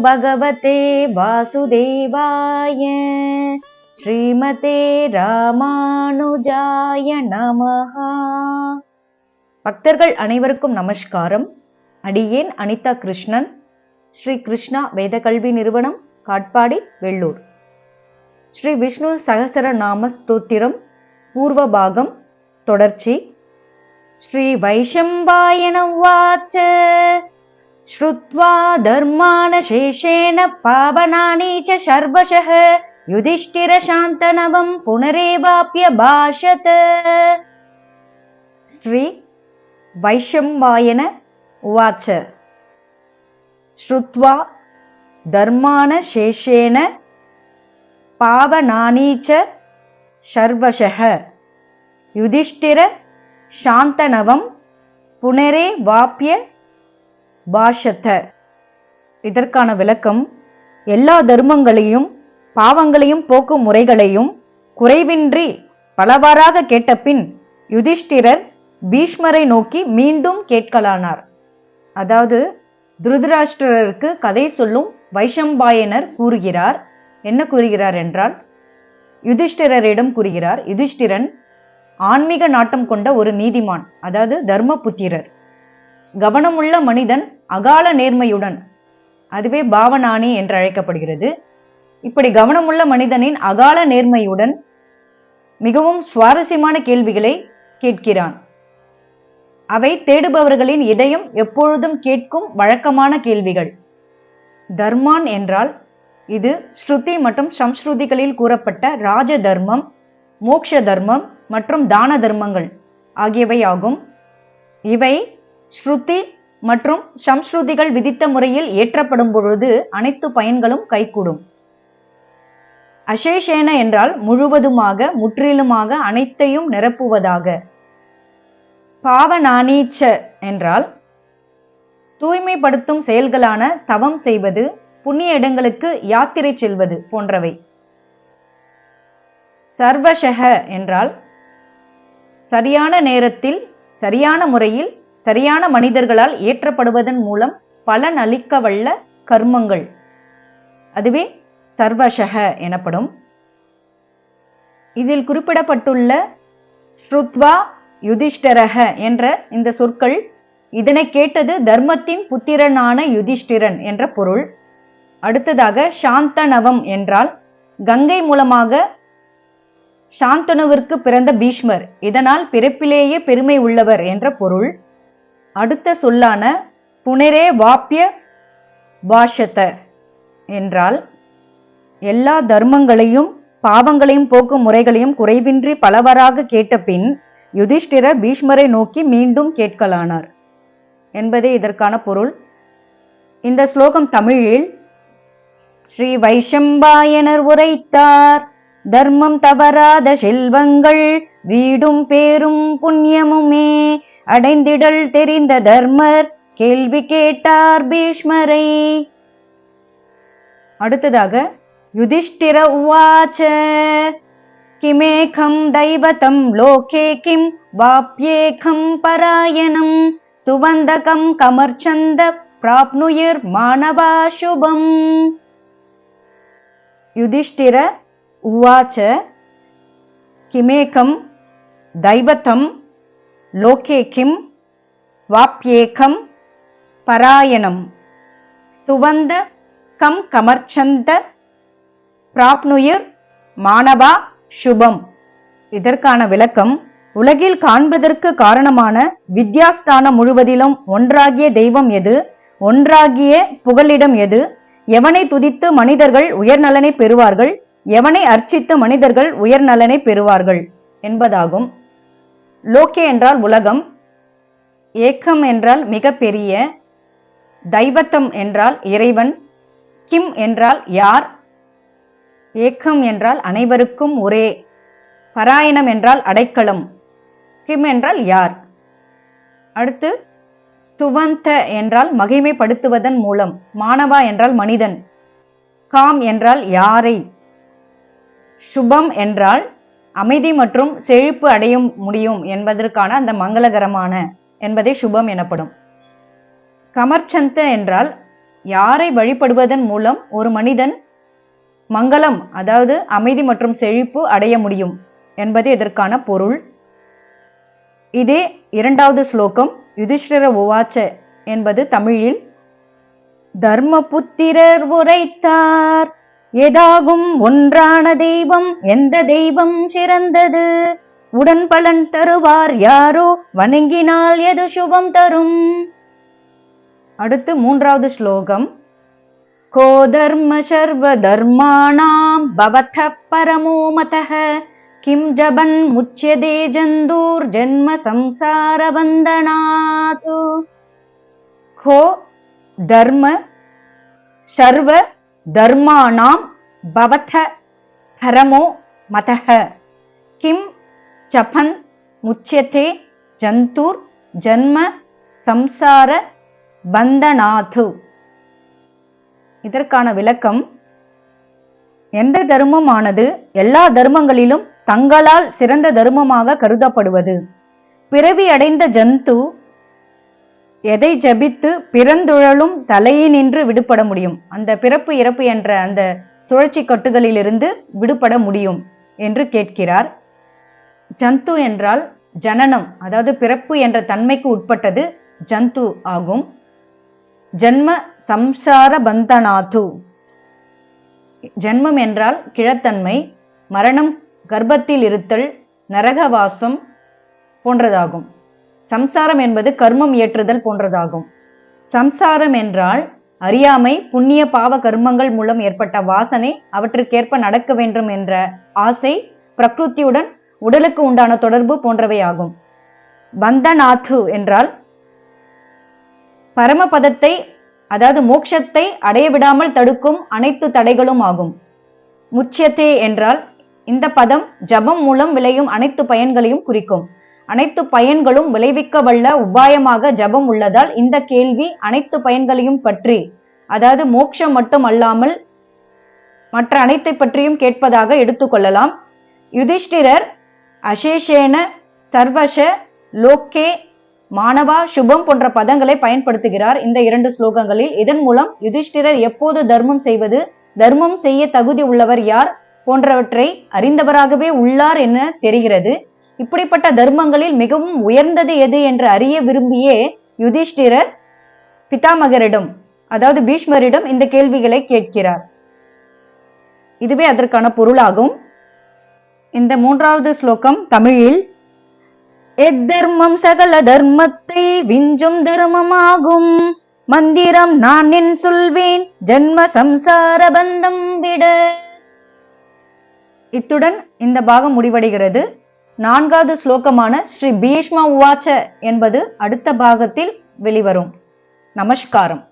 भगवते वासुदेवाय ஸ்ரீமதே ராமானுஜாய நமஹா பக்தர்கள் அனைவருக்கும் நமஸ்காரம் அடியேன் அனிதா கிருஷ்ணன் ஸ்ரீ கிருஷ்ணா வேத கல்வி நிறுவனம் காட்பாடி வெள்ளூர் ஸ்ரீ விஷ்ணு சகசர நாம ஸ்தோத்திரம் பூர்வ பாகம் தொடர்ச்சி ஸ்ரீ வைஷம்பாயன உவாச்ச श्रुत्वा धर्मानशेषेण पावनानि च शर्वशः युधिष्ठिरशान्तनवं पुनरेवाप्य भाषत श्री वैशम्बायन उवाच श्रुत्वा धर्मानशेषेण पावनानि च शर्वशः युधिष्ठिर शान्तनवं पुनरेवाप्य பாஷத்த. இதற்கான விளக்கம் எல்லா தர்மங்களையும் பாவங்களையும் போக்கும் முறைகளையும் குறைவின்றி பலவாறாக கேட்டபின் யுதிஷ்டிரர் பீஷ்மரை நோக்கி மீண்டும் கேட்கலானார். அதாவது திருதராஷ்டிரருக்கு கதை சொல்லும் வைஷம்பாயனர் கூறுகிறார். என்ன கூறுகிறார் என்றால் யுதிஷ்டிரரிடம் கூறுகிறார் யுதிஷ்டிரன் ஆன்மீக நாட்டம் கொண்ட ஒரு நீதிமான் அதாவது தர்மபுத்திரர் கவனமுள்ள மனிதன் அகால நேர்மையுடன் அதுவே பாவனானி என்று அழைக்கப்படுகிறது. இப்படி கவனமுள்ள மனிதனின் அகால நேர்மையுடன் மிகவும் சுவாரஸ்யமான கேள்விகளை கேட்கிறான். அவை தேடுபவர்களின் இதயம் எப்பொழுதும் கேட்கும் வழக்கமான கேள்விகள். தர்மான் என்றால் இது ஸ்ருதி மற்றும் சம்ஸ்ருதிகளில் கூறப்பட்ட ராஜ தர்மம் மோக்ஷ தர்மம் மற்றும் தான தர்மங்கள் ஆகியவை ஆகும் இவை ஸ்ருதி மற்றும் சம்ஸ்ருதிகள் விதித்த முறையில் ஏற்றப்படும் பொழுது அனைத்து பயன்களும் கைகூடும். அசேஷேன என்றால் முழுவதுமாக முற்றிலுமாக அனைத்தையும் நிரப்புவதாக. பாவநானீச்ச என்றால் தூய்மைப்படுத்தும் செயல்களான தவம் செய்வது புண்ணிய இடங்களுக்கு யாத்திரை செல்வது போன்றவை. சர்வஷஹ என்றால் சரியான நேரத்தில் சரியான முறையில் சரியான மனிதர்களால் ஏற்றப்படுவதன் மூலம் பலன் அளிக்கவல்ல கர்மங்கள். அதுவே சர்வசக எனப்படும். இதில் குறிப்பிடப்பட்டுள்ள ஸ்ருத்வா யுதிஷ்டரக என்ற இந்த சொற்கள் இதனை கேட்டது தர்மத்தின் புத்திரனான யுதிஷ்டிரன் என்ற பொருள். அடுத்ததாக சாந்தனவம் என்றால் கங்கை மூலமாக சாந்தனுவிற்கு பிறந்த பீஷ்மர். இதனால் பிறப்பிலேயே பெருமை உள்ளவர் என்ற பொருள். அடுத்த சொல்லான புனரே வாப்பிய பாஷத்த என்றால் எல்லா தர்மங்களையும் பாவங்களையும் போக்கும் முறைகளையும் குறைவின்றி பலவராக கேட்ட பின் யுதிஷ்டிரர் பீஷ்மரை நோக்கி மீண்டும் கேட்கலானார் என்பதே இதற்கான பொருள். இந்த ஸ்லோகம் தமிழில் ஸ்ரீ வைஷம்பாயனர் உரைத்தார் தர்மம் தவறாத செல்வங்கள் வீடும் பேரும் புண்ணியமுமே அடைந்திடல் தெரிந்த தர்மர் கேள்வி கேட்டார் பீஷ்மரை. அடுத்ததாக யுதிஷ்டிர உவாச்ச கிமேகம் தைவதம் லோகே கிம் வாப்யேகம் பராயணம் சுவந்தகம் கமர்ச்சந்த பிராப்னுயிர் மாணவா சுபம். யுதிஷ்டிர உவாச்ச கிமேகம் தைவதம் லோகே கிம் வாப்யேகம் பராயணம். ஸ்துவந்த கம் கமர்ச்சந்த பிராப்னுயிர் மாணவா சுபம். இதற்கான விளக்கம் உலகில் காண்பதற்கு காரணமான வித்யாஸ்தானம் முழுவதிலும் ஒன்றாகிய தெய்வம் எது? ஒன்றாகிய புகலிடம் எது? எவனை துதித்து மனிதர்கள் உயர்நலனை பெறுவார்கள்? எவனை அர்ச்சித்து மனிதர்கள் உயர்நலனை பெறுவார்கள்? என்பதாகும். லோகே என்றால் உலகம் ஏக்கம் என்றால் மிகப்பெரிய தைவத்தம் என்றால் இறைவன் கிம் என்றால் யார் ஏக்கம் என்றால் அனைவருக்கும் ஒரே பராயணம் என்றால் அடைக்கலம் கிம் என்றால் யார். அடுத்து ஸ்துவந்த என்றால் மகிமைப்படுத்துவதன் மூலம் மாணவா என்றால் மனிதன் காம் என்றால் யாரை சுபம் என்றால் அமைதி மற்றும் செழிப்பு அடையும் முடியும் என்பதற்கான அந்த மங்களகரமான என்பதே சுபம் எனப்படும். கமர்ச்சந்த என்றால் யாரை வழிபடுவதன் மூலம் ஒரு மனிதன் மங்களம் அதாவது அமைதி மற்றும் செழிப்பு அடைய முடியும் என்பது இதற்கான பொருள். இதே இரண்டாவது ஸ்லோகம் யுதிஷ்டிர உவாச்ச என்பது தமிழில் தர்மபுத்திரர் உரைத்தார். எதாகும் ஒன்றான தெய்வம் எந்த தெய்வம் சிறந்தது? உடன் பலன் தருவார் யாரோ? வணங்கினால் எது சுபம் தரும்? அடுத்து மூன்றாவது ஸ்லோகம். கோ தர்ம சர்வ தர்மாணாம் பவத்த பரமோ மத கிம் ஜபன் முச்சியதே ஜந்தூர் ஜென்ம சம்சார வந்தனாத். கோ தர்ம சர்வ தர்மானாம் பவத ஹரமோ மதக கிம் ஜபன் முச்சியதே ஜந்தூர் ஜன்ம சம்சார பந்தநாது. இதற்கான விளக்கம் எந்த தர்மமானது எல்லா தர்மங்களிலும் தங்களால் சிறந்த தர்மமாக கருதப்படுவது? பிறவி அடைந்த ஜந்து எதை ஜபித்து பிறந்துழலும் தலையினின்று விடுபட முடியும்? அந்த பிறப்பு இறப்பு என்ற அந்த சுழற்சி கட்டுகளிலிருந்து விடுபட முடியும் என்று கேட்கிறார். ஜந்து என்றால் ஜனனம் அதாவது பிறப்பு என்ற தன்மைக்கு உட்பட்டது ஜந்து ஆகும். ஜன்ம சம்சார பந்தனாது. ஜென்மம் என்றால் கிழத்தன்மை மரணம் கர்ப்பத்தில் இருத்தல் நரகவாசம் போன்றதாகும். சம்சாரம் என்பது கர்மம் ஏற்றுதல் போன்றதாகும். சம்சாரம் என்றால் அறியாமை புண்ணிய பாவ கர்மங்கள் மூலம் ஏற்பட்ட வாசனை அவற்றுக்கேற்ப நடக்க வேண்டும் என்ற ஆசை பிரகிருத்தியுடன் உடலுக்கு உண்டான தொடர்பு போன்றவையாகும். பந்தநாத்து என்றால் பரமபதத்தை அதாவது மோட்சத்தை அடைய விடாமல் தடுக்கும் அனைத்து தடைகளும் ஆகும். முச்சியத்தே என்றால் இந்த பதம் ஜபம் மூலம் விளையும் அனைத்து பயன்களையும் குறிக்கும். அனைத்து பயன்களும் விளைவிக்க வல்ல உபாயமாக ஜபம் உள்ளதால் இந்த கேள்வி அனைத்து பயன்களையும் பற்றி அதாவது மோட்சம் மட்டும் அல்லாமல் மற்ற அனைத்தை பற்றியும் கேட்பதாக எடுத்துக்கொள்ளலாம். யுதிஷ்டிரர் அசேஷேன சர்வச லோக்கே மாணவா சுபம் போன்ற பதங்களை பயன்படுத்துகிறார் இந்த இரண்டு ஸ்லோகங்களில். இதன் மூலம் யுதிஷ்டிரர் எப்போது தர்மம் செய்வது தர்மம் செய்ய தகுதி உள்ளவர் யார் போன்றவற்றை அறிந்தவராகவே உள்ளார் என தெரிகிறது. இப்படிப்பட்ட தர்மங்களில் மிகவும் உயர்ந்தது எது என்று அறிய விரும்பியே யுதிஷ்டிரர் பிதாமகரிடம் அதாவது பீஷ்மரிடம் இந்த கேள்விகளை கேட்கிறார். இதுவே அதற்கான பொருளாகும். இந்த மூன்றாவது ஸ்லோகம் தமிழில் எத்தர்மம் சகல தர்மத்தை விஞ்சும் தர்மமாகும். மந்திரம் நான் என் சொல்வேன் ஜென்ம சம்சார பந்தம் விட. இத்துடன் இந்த பாகம் முடிவடைகிறது. நான்காவது ஸ்லோகமான ஸ்ரீ பீஷ்ம உவாச்ச என்பது அடுத்த பாகத்தில் வெளிவரும். நமஸ்காரம்.